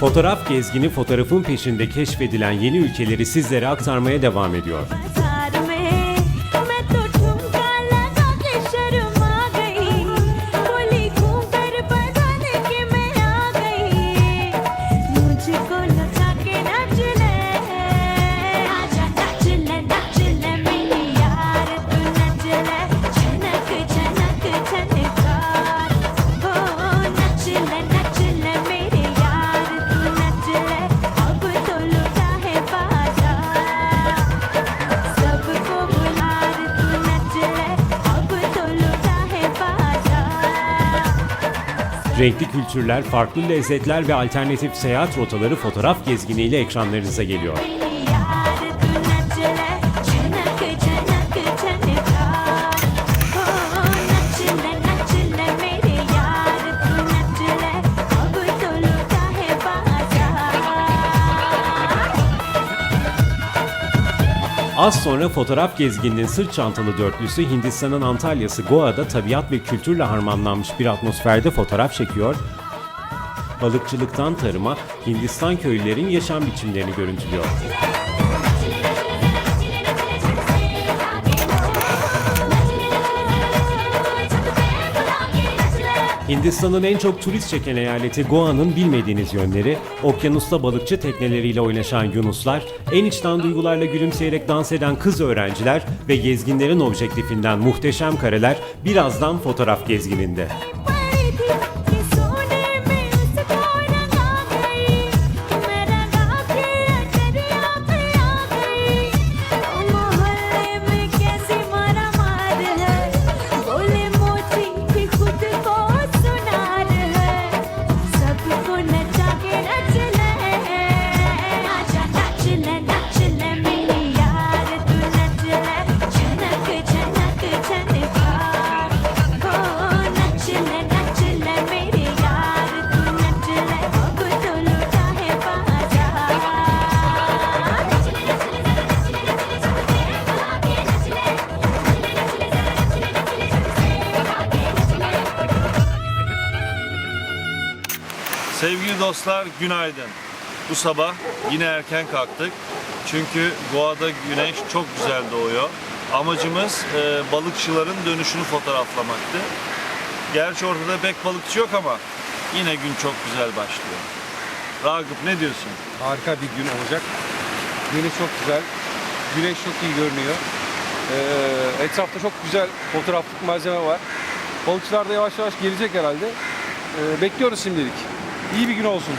Fotoğraf gezgini fotoğrafın peşinde keşfedilen yeni ülkeleri sizlere aktarmaya devam ediyor. kültürler, farklı lezzetler ve alternatif seyahat rotaları fotoğraf gezginiyle ekranlarınıza geliyor. Az sonra fotoğraf gezgininin sırt çantalı dörtlüsü Hindistan'ın Antalya'sı Goa'da tabiat ve kültürle harmanlanmış bir atmosferde fotoğraf çekiyor Balıkçılıktan tarıma Hindistan köylülerin yaşam biçimlerini görüntülüyor. Hindistan'ın en çok turist çeken eyaleti Goa'nın bilmediğiniz yönleri, okyanusta balıkçı tekneleriyle oynaşan yunuslar, en içten duygularla gülümseyerek dans eden kız öğrenciler ve gezginlerin objektifinden muhteşem kareler birazdan fotoğraf gezgininde. Dostlar günaydın. Bu sabah yine erken kalktık. Çünkü Goa'da güneş çok güzel doğuyor. Amacımız e, balıkçıların dönüşünü fotoğraflamaktı. Gerçi ortada pek balıkçı yok ama yine gün çok güzel başlıyor. Ragıp ne diyorsun? harika bir gün olacak. Deniz çok güzel. Güneş çok iyi görünüyor. Ee, etrafta çok güzel fotoğraflık malzeme var. Balıkçılar da yavaş yavaş gelecek herhalde. Ee, bekliyoruz şimdilik. İyi bir gün olsun.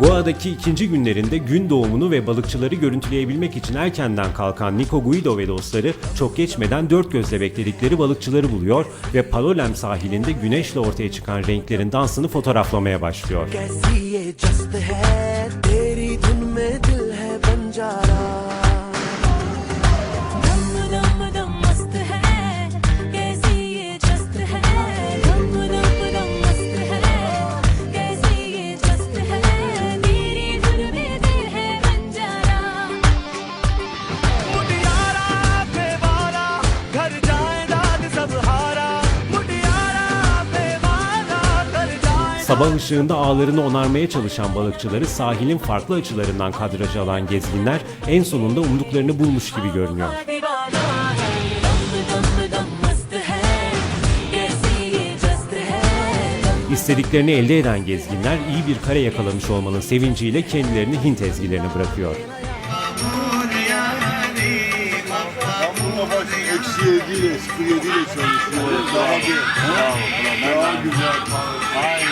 Goa'daki ikinci günlerinde gün doğumunu ve balıkçıları görüntüleyebilmek için erkenden kalkan Nico Guido ve dostları çok geçmeden dört gözle bekledikleri balıkçıları buluyor ve Palolem sahilinde güneşle ortaya çıkan renklerin dansını fotoğraflamaya başlıyor. ışığında ağlarını onarmaya çalışan balıkçıları sahilin farklı açılarından kadraj alan gezginler en sonunda umduklarını bulmuş gibi görünüyor. İstediklerini elde eden gezginler iyi bir kare yakalamış olmanın sevinciyle kendilerini Hint ezgilerine bırakıyor. Eksiye değil, espriye değil, daha güzel. Daha güzel.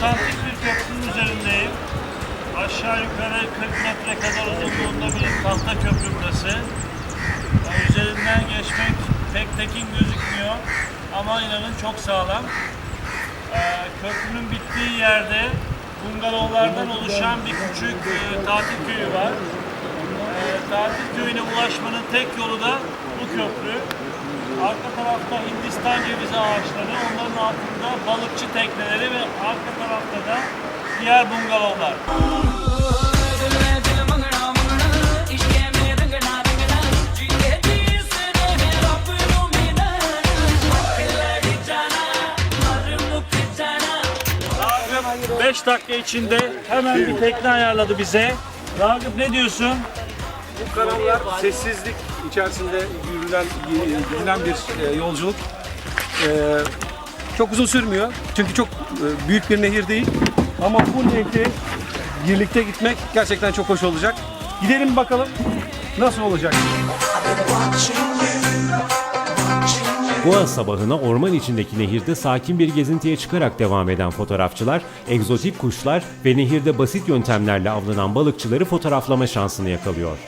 Otantik bir köprünün üzerindeyim. Aşağı yukarı 40 metre kadar uzunluğunda bir tahta köprü burası. Yani üzerinden geçmek pek tekin gözükmüyor ama inanın çok sağlam. Ee, köprünün bittiği yerde bungalovlardan oluşan bir küçük e, tatil köyü var. Ee, tatil köyüne ulaşmanın tek yolu da bu köprü. Arka tarafta Hindistan cevizi ağaçları, onların altında balıkçı tekneleri ve arka tarafta da diğer bungalovlar. 5 dakika içinde hemen bir tekne ayarladı bize. Ragıp ne diyorsun? Bu kanallar sessizlik içerisinde yürülen, gidilen bir e, yolculuk. E, çok uzun sürmüyor. Çünkü çok e, büyük bir nehir değil. Ama bu nehri birlikte gitmek gerçekten çok hoş olacak. Gidelim bakalım nasıl olacak. Goa sabahına orman içindeki nehirde sakin bir gezintiye çıkarak devam eden fotoğrafçılar, egzotik kuşlar ve nehirde basit yöntemlerle avlanan balıkçıları fotoğraflama şansını yakalıyor.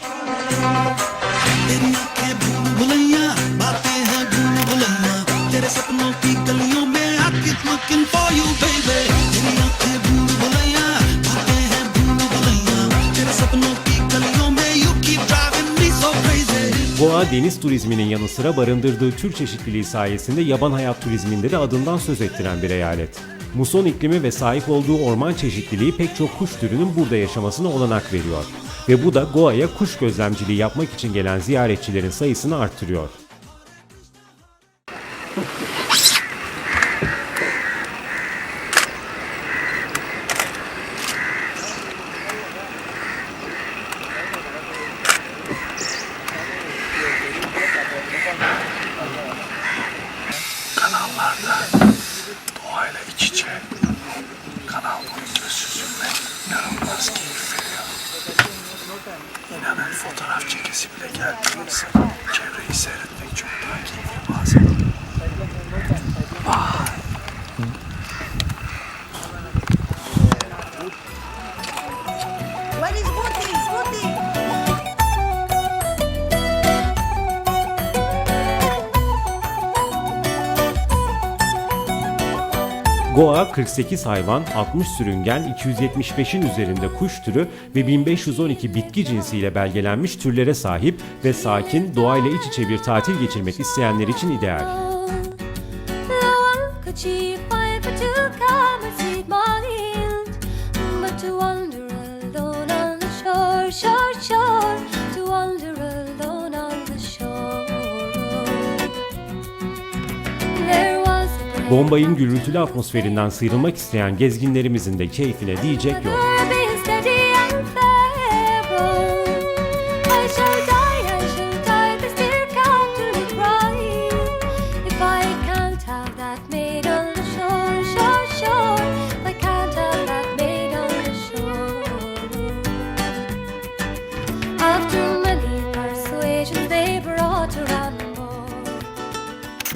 Boğa deniz turizminin yanı sıra barındırdığı tür çeşitliliği sayesinde yaban hayat turizminde de adından söz ettiren bir eyalet. Muson iklimi ve sahip olduğu orman çeşitliliği pek çok kuş türünün burada yaşamasına olanak veriyor. Ve bu da Goa'ya kuş gözlemciliği yapmak için gelen ziyaretçilerin sayısını arttırıyor. Goa 48 hayvan, 60 sürüngen, 275'in üzerinde kuş türü ve 1512 bitki cinsiyle belgelenmiş türlere sahip ve sakin, doğayla iç içe bir tatil geçirmek isteyenler için ideal. Bombay'ın gürültülü atmosferinden sıyrılmak isteyen gezginlerimizin de keyfine diyecek yok.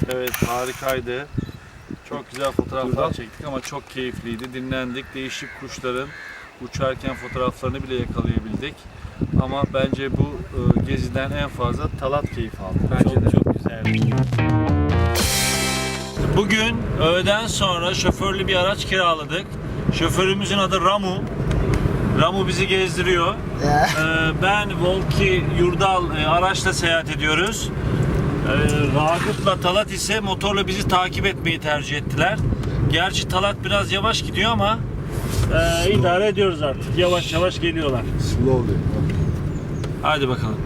Evet harikaydı. Güzel fotoğraflar çektik ama çok keyifliydi. Dinlendik. Değişik kuşların uçarken fotoğraflarını bile yakalayabildik. Ama bence bu e, geziden en fazla Talat keyif aldı. Bence çok de. çok güzeldi. Bugün öğleden sonra şoförlü bir araç kiraladık. Şoförümüzün adı Ramu. Ramu bizi gezdiriyor. Ee, ben Volki Yurdal e, araçla seyahat ediyoruz. Ee, Ragıp'la Talat ise motorla bizi takip etmeyi tercih ettiler. Gerçi Talat biraz yavaş gidiyor ama e, idare ediyoruz artık. Yavaş yavaş geliyorlar. Slowly. Hadi bakalım.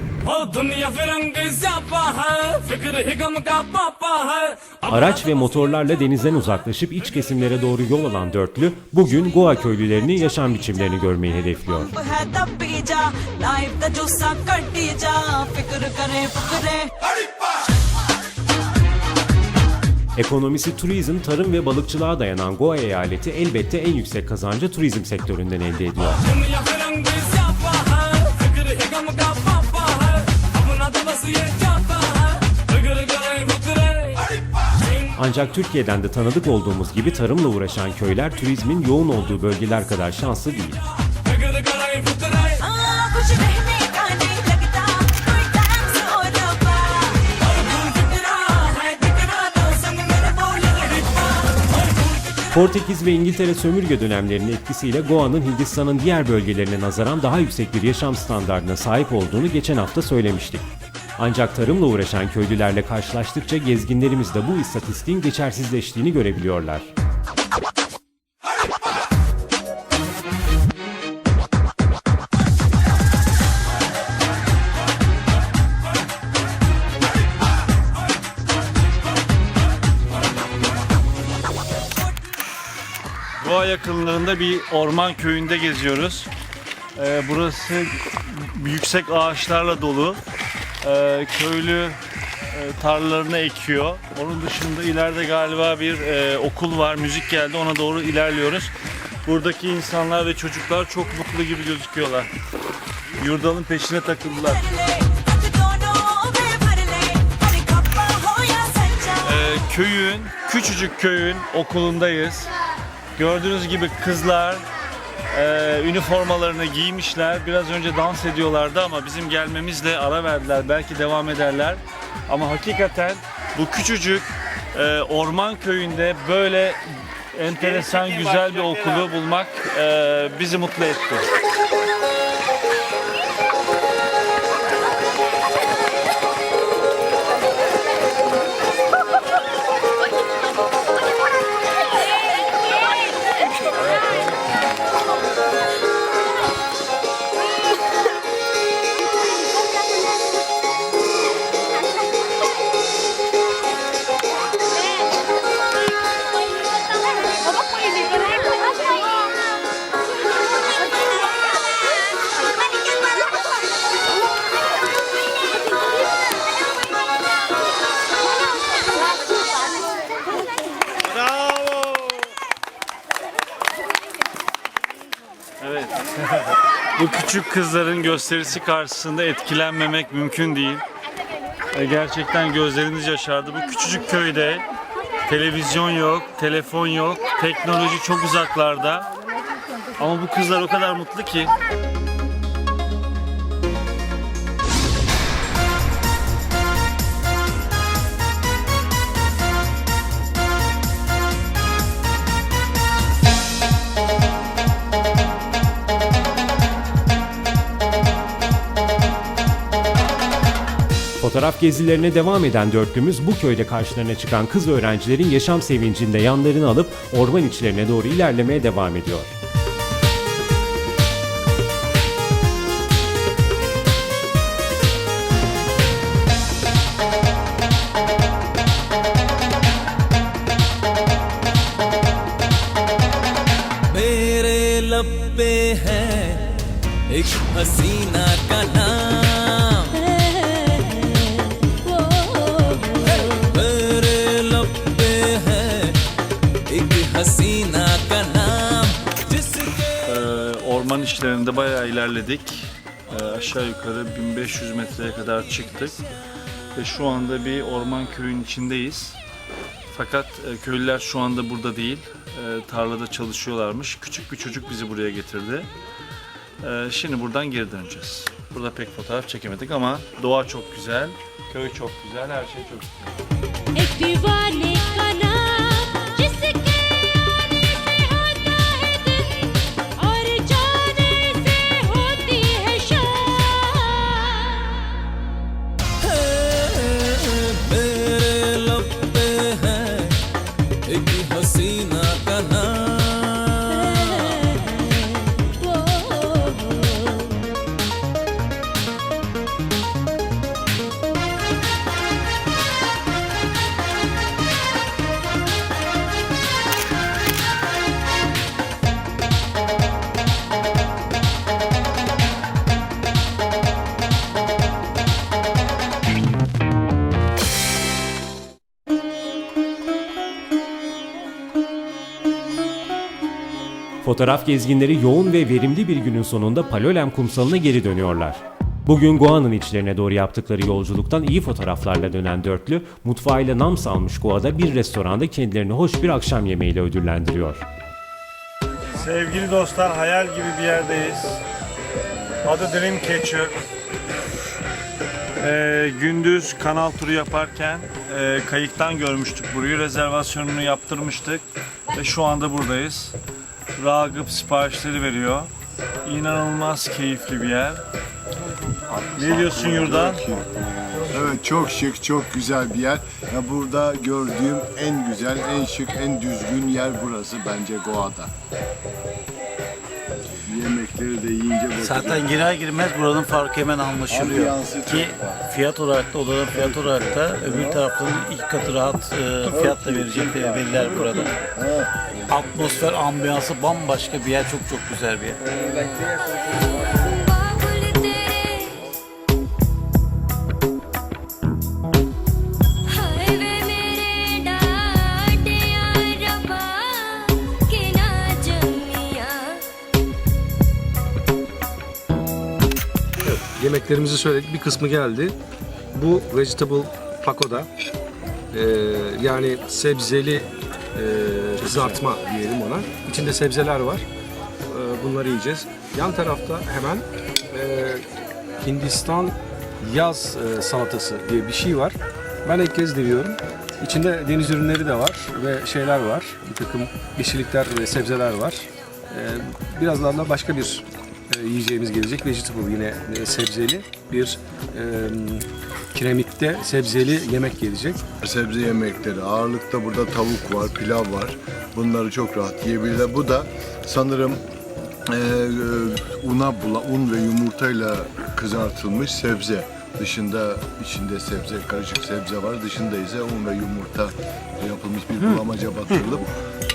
Araç ve motorlarla denizden uzaklaşıp iç kesimlere doğru yol alan dörtlü bugün Goa köylülerinin yaşam biçimlerini görmeyi hedefliyor. Ekonomisi turizm, tarım ve balıkçılığa dayanan Goa eyaleti elbette en yüksek kazancı turizm sektöründen elde ediyor. Ancak Türkiye'den de tanıdık olduğumuz gibi tarımla uğraşan köyler turizmin yoğun olduğu bölgeler kadar şanslı değil. Portekiz ve İngiltere sömürge dönemlerinin etkisiyle Goa'nın Hindistan'ın diğer bölgelerine nazaran daha yüksek bir yaşam standartına sahip olduğunu geçen hafta söylemiştik. Ancak tarımla uğraşan köylülerle karşılaştıkça gezginlerimiz de bu istatistiğin geçersizleştiğini görebiliyorlar. Doğa yakınlarında bir orman köyünde geziyoruz. Ee, burası yüksek ağaçlarla dolu. Ee, köylü e, tarlalarını ekiyor. Onun dışında ileride galiba bir e, okul var, müzik geldi. Ona doğru ilerliyoruz. Buradaki insanlar ve çocuklar çok mutlu gibi gözüküyorlar. Yurdalın peşine takıldılar. Ee, köyün, küçücük köyün okulundayız. Gördüğünüz gibi kızlar e, üniformalarını giymişler. Biraz önce dans ediyorlardı ama bizim gelmemizle ara verdiler. Belki devam ederler. Ama hakikaten bu küçücük e, orman köyünde böyle enteresan güzel bir okulu bulmak e, bizi mutlu etti. Küçük kızların gösterisi karşısında etkilenmemek mümkün değil. E, Gerçekten gözleriniz yaşardı. Bu küçücük köyde televizyon yok, telefon yok, teknoloji çok uzaklarda. Ama bu kızlar o kadar mutlu ki. Fotoğraf gezilerine devam eden dörtlümüz bu köyde karşılarına çıkan kız öğrencilerin yaşam sevincinde yanlarını alıp orman içlerine doğru ilerlemeye devam ediyor. Hem de bayağı ilerledik. E, aşağı yukarı 1500 metreye kadar çıktık. Ve şu anda bir orman köyün içindeyiz. Fakat e, köylüler şu anda burada değil. E, tarlada çalışıyorlarmış. Küçük bir çocuk bizi buraya getirdi. E, şimdi buradan geri döneceğiz. Burada pek fotoğraf çekemedik ama doğa çok güzel, köy çok güzel, her şey çok güzel. Ek Fotoğraf gezginleri yoğun ve verimli bir günün sonunda Palolem kumsalına geri dönüyorlar. Bugün Goa'nın içlerine doğru yaptıkları yolculuktan iyi fotoğraflarla dönen dörtlü, mutfağıyla nam salmış Goa'da bir restoranda kendilerini hoş bir akşam yemeğiyle ödüllendiriyor. Sevgili dostlar hayal gibi bir yerdeyiz. Adı Dreamcatcher. Ee, gündüz kanal turu yaparken e, kayıktan görmüştük burayı. Rezervasyonunu yaptırmıştık. Ve şu anda buradayız. Ragıp siparişleri veriyor. İnanılmaz keyifli bir yer. Ne diyorsun Yurdan? Evet çok şık, çok güzel bir yer. Ya burada gördüğüm en güzel, en şık, en düzgün yer burası bence Goa'da. Yemekleri de yiyince bakacağım. Zaten girer girmez buranın farkı hemen anlaşılıyor. Ambiyansı çok Ki fiyat olarak da odanın fiyat olarak da öbür tarafların ilk katı rahat e, fiyat da verecek de veliler burada atmosfer, ambiyansı bambaşka bir yer. Çok çok güzel bir yer. Yemeklerimizi söyledik. Bir kısmı geldi. Bu vegetable pakoda. Ee, yani sebzeli e, kızartma diyelim ona. İçinde sebzeler var. Ee, bunları yiyeceğiz. Yan tarafta hemen e, Hindistan yaz e, salatası diye bir şey var. Ben ilk kez deniyorum. İçinde deniz ürünleri de var ve şeyler var. Bir takım yeşillikler ve sebzeler var. Ee, birazdan da başka bir e, yiyeceğimiz gelecek. Vegetable yine e, sebzeli bir e, kiremitte sebzeli yemek gelecek. Sebze yemekleri, ağırlıkta burada tavuk var, pilav var. Bunları çok rahat yiyebilirler. Bu da sanırım e, e, una bula, un ve yumurtayla kızartılmış sebze. Dışında içinde sebze, karışık sebze var. Dışında ise un ve yumurta yapılmış bir bulamaca batırılıp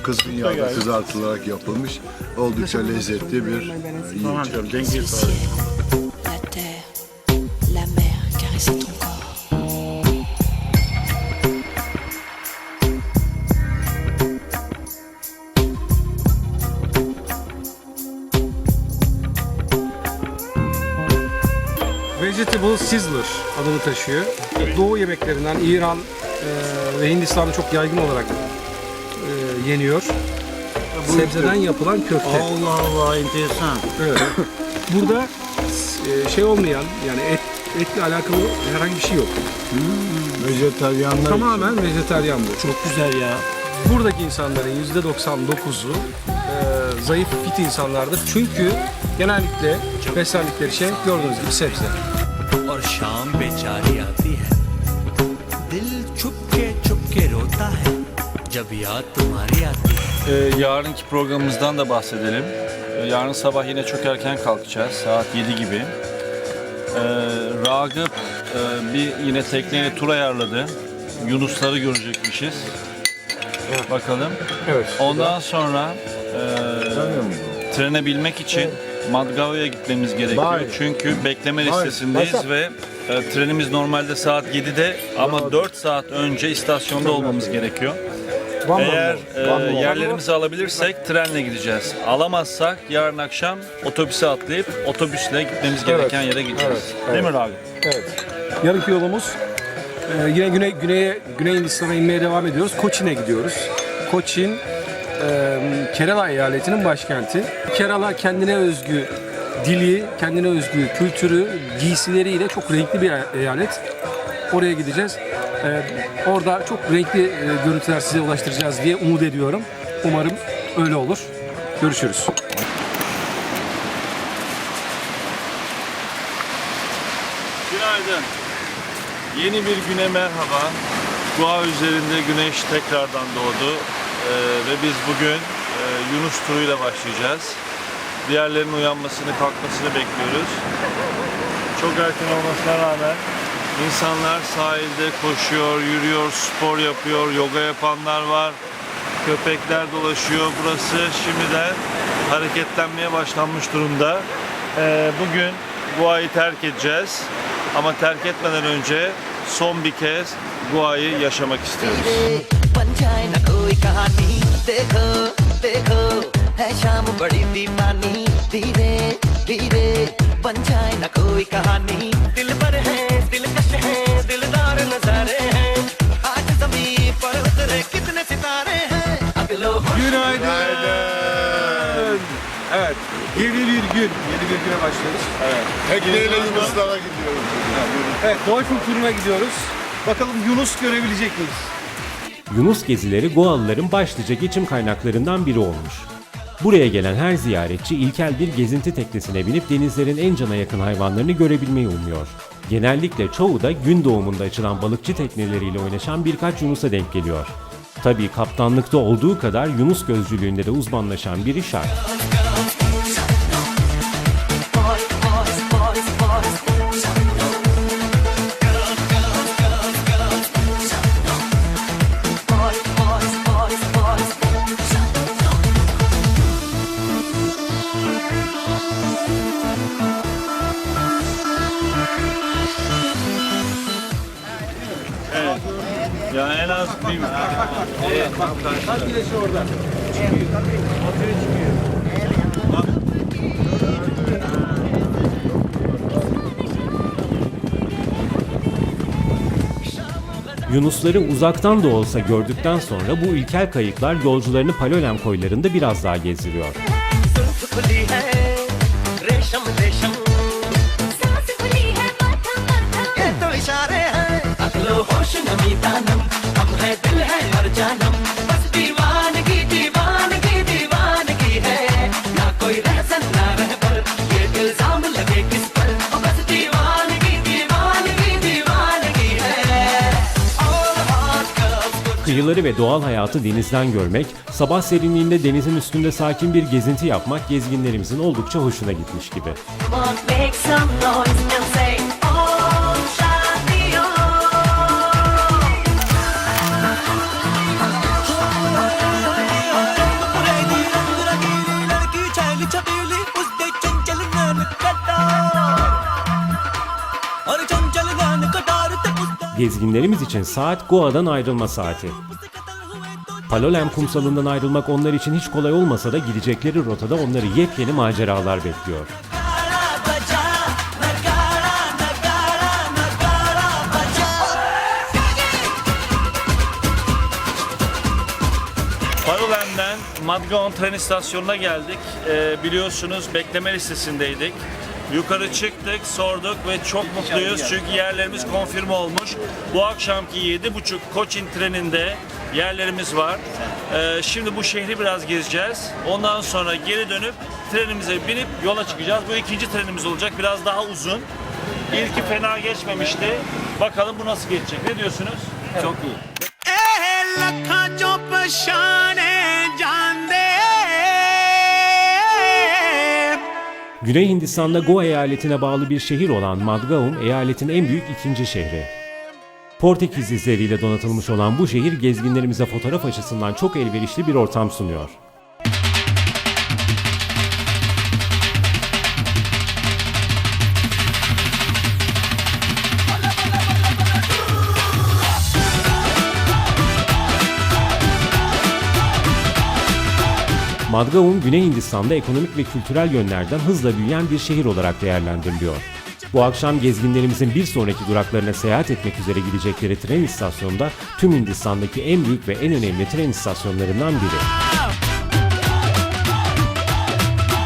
kızgın yağda kızartılarak yapılmış oldukça lezzetli bir e, yiyecek. Vegetable Sizzler adını taşıyor. Doğu yemeklerinden İran e, ve Hindistan'da çok yaygın olarak e, yeniyor. Sebzeden yapılan köfte. Allah Allah enteresan. Evet. Burada e, şey olmayan yani et, etle alakalı herhangi bir şey yok. Vejetaryenler için. Tamamen vejetaryen bu. Çok güzel ya. Buradaki insanların %99'u e, zayıf fit insanlardır. Çünkü genellikle beslendikleri şey gördüğünüz gibi sebze. और शाम बेचारी आती है दिल चुपके चुपके रोता है जब याद तुम्हारी आती है Ee, yarınki programımızdan da bahsedelim. Ee, yarın sabah yine çok erken kalkacağız. Saat 7 gibi. Ee, Ragıp e, bir yine tekneyle tur ayarladı. Yunusları görecekmişiz. Bakalım. Evet. Ondan sonra e, trene binmek için Madgao'ya gitmemiz gerekiyor. Çünkü bekleme listesindeyiz ve e, trenimiz normalde saat 7'de ama 4 saat önce istasyonda olmamız gerekiyor. Eğer e, yerlerimizi alabilirsek trenle gideceğiz. Alamazsak yarın akşam otobüse atlayıp otobüsle gitmemiz gereken yere gideceğiz. evet, Değil mi Ragıp? Evet. Yarınki yolumuz e, yine güney güneye Güney Hindistan'a inmeye devam ediyoruz. Koçin'e gidiyoruz. Koçin e, Kerala eyaletinin başkenti. Kerala kendine özgü dili, kendine özgü kültürü, giysileriyle çok renkli bir eyalet. Oraya gideceğiz. E, orada çok renkli e, görüntüler size ulaştıracağız diye umut ediyorum. Umarım öyle olur. Görüşürüz. Günaydın. Yeni bir güne merhaba. Goa üzerinde güneş tekrardan doğdu. Ee, ve biz bugün e, Yunus turuyla başlayacağız. Diğerlerinin uyanmasını, kalkmasını bekliyoruz. Çok erken olmasına rağmen insanlar sahilde koşuyor, yürüyor, spor yapıyor, yoga yapanlar var. Köpekler dolaşıyor. Burası şimdiden hareketlenmeye başlanmış durumda. Ee, bugün Goa'yı terk edeceğiz. Ama terk etmeden önce son bir kez Goa'yı yaşamak istiyoruz. बन जाए ना कोई कहानी देखो देखो है शाम बड़ी दीवानी धीरे धीरे बन जाए ना न कोई कहानी दिल पर है दिलकश है दिलदार नजारे हैं आज जमीन पर उतरे कितने सितारे हैं अगलो Günaydın. Evet. Yeni bir gün. Yeni bir güne başlıyoruz. Evet. Tekneyle Yunuslara gidiyoruz. Evet. Dolphin turuna gidiyoruz. Bakalım Yunus görebilecek miyiz? Yunus gezileri Goalıların başlıca geçim kaynaklarından biri olmuş. Buraya gelen her ziyaretçi ilkel bir gezinti teknesine binip denizlerin en cana yakın hayvanlarını görebilmeyi umuyor. Genellikle çoğu da gün doğumunda açılan balıkçı tekneleriyle oynaşan birkaç Yunus'a denk geliyor. Tabii kaptanlıkta olduğu kadar Yunus gözcülüğünde de uzmanlaşan biri şart. Yunusları uzaktan da olsa gördükten sonra bu ilkel kayıklar yolcularını Palolem koylarında biraz daha gezdiriyor. Kıyıları ve doğal hayatı denizden görmek, sabah serinliğinde denizin üstünde sakin bir gezinti yapmak gezginlerimizin oldukça hoşuna gitmiş gibi. On, gezginlerimiz için saat Goa'dan ayrılma saati. Palolem kumsalından ayrılmak onlar için hiç kolay olmasa da gidecekleri rotada onları yepyeni maceralar bekliyor. Palolem'den Madragon tren istasyonuna geldik. Ee, biliyorsunuz bekleme listesindeydik. Yukarı çıktık, sorduk ve çok mutluyuz çünkü yerlerimiz konfirme olmuş. Bu akşamki 7.30 Koçin treninde yerlerimiz var. Ee, şimdi bu şehri biraz gezeceğiz. Ondan sonra geri dönüp trenimize binip yola çıkacağız. Bu ikinci trenimiz olacak. Biraz daha uzun. İlki fena geçmemişti. Bakalım bu nasıl geçecek. Ne diyorsunuz? Çok iyi. Güney Hindistan'da Goa eyaletine bağlı bir şehir olan Madgaon, eyaletin en büyük ikinci şehri. Portekiz izleriyle donatılmış olan bu şehir gezginlerimize fotoğraf açısından çok elverişli bir ortam sunuyor. Madgaon, Güney Hindistan'da ekonomik ve kültürel yönlerden hızla büyüyen bir şehir olarak değerlendiriliyor. Bu akşam gezginlerimizin bir sonraki duraklarına seyahat etmek üzere gidecekleri tren istasyonunda tüm Hindistan'daki en büyük ve en önemli tren istasyonlarından biri.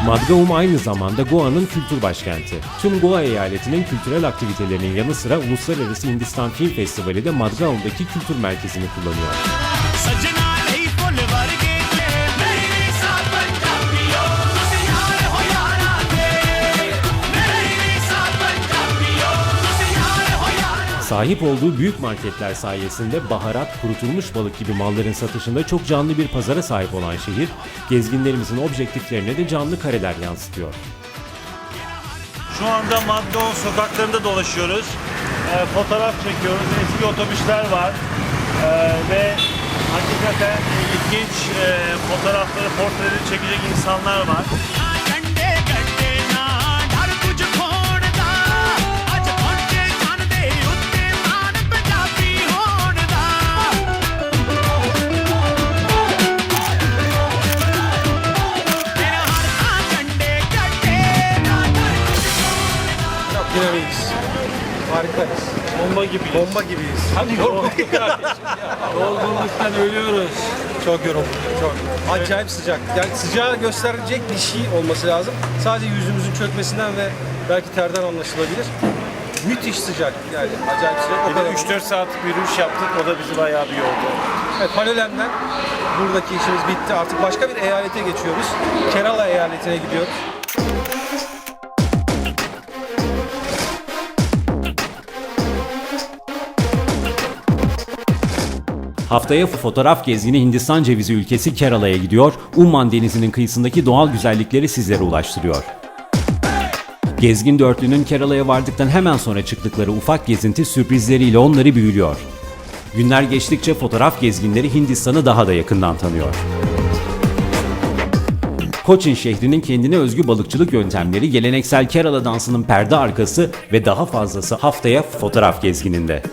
Madgaum aynı zamanda Goa'nın kültür başkenti. Tüm Goa eyaletinin kültürel aktivitelerinin yanı sıra Uluslararası Hindistan Film Festivali de Madgaum'daki kültür merkezini kullanıyor. Sajana! Sahip olduğu büyük marketler sayesinde baharat, kurutulmuş balık gibi malların satışında çok canlı bir pazara sahip olan şehir, gezginlerimizin objektiflerine de canlı kareler yansıtıyor. Şu anda Madgaon sokaklarında dolaşıyoruz. Ee, fotoğraf çekiyoruz. Eski otobüsler var. Ee, ve hakikaten ilginç e, fotoğrafları, portreleri çekecek insanlar var. Dinamayız. Harikayız. Bomba gibiyiz. Bomba gibiyiz. Hani yorulduk kardeşim ya. Ölüyoruz. Çok yoruldum. Çok. Acayip sıcak. Yani sıcağı gösterecek bir şey olması lazım. Sadece yüzümüzün çökmesinden ve belki terden anlaşılabilir. Müthiş sıcak yani acayip sıcak. Bir de 3-4 saatlik bir yürüyüş yaptık o da bizi bayağı bir yordu. Evet, Panolem'den buradaki işimiz bitti. Artık başka bir eyalete geçiyoruz. Kerala eyaletine gidiyoruz. Haftaya fotoğraf gezgini Hindistan cevizi ülkesi Kerala'ya gidiyor, Umman Denizi'nin kıyısındaki doğal güzellikleri sizlere ulaştırıyor. Gezgin dörtlünün Kerala'ya vardıktan hemen sonra çıktıkları ufak gezinti sürprizleriyle onları büyülüyor. Günler geçtikçe fotoğraf gezginleri Hindistan'ı daha da yakından tanıyor. Koçin şehrinin kendine özgü balıkçılık yöntemleri, geleneksel Kerala dansının perde arkası ve daha fazlası haftaya fotoğraf gezgininde.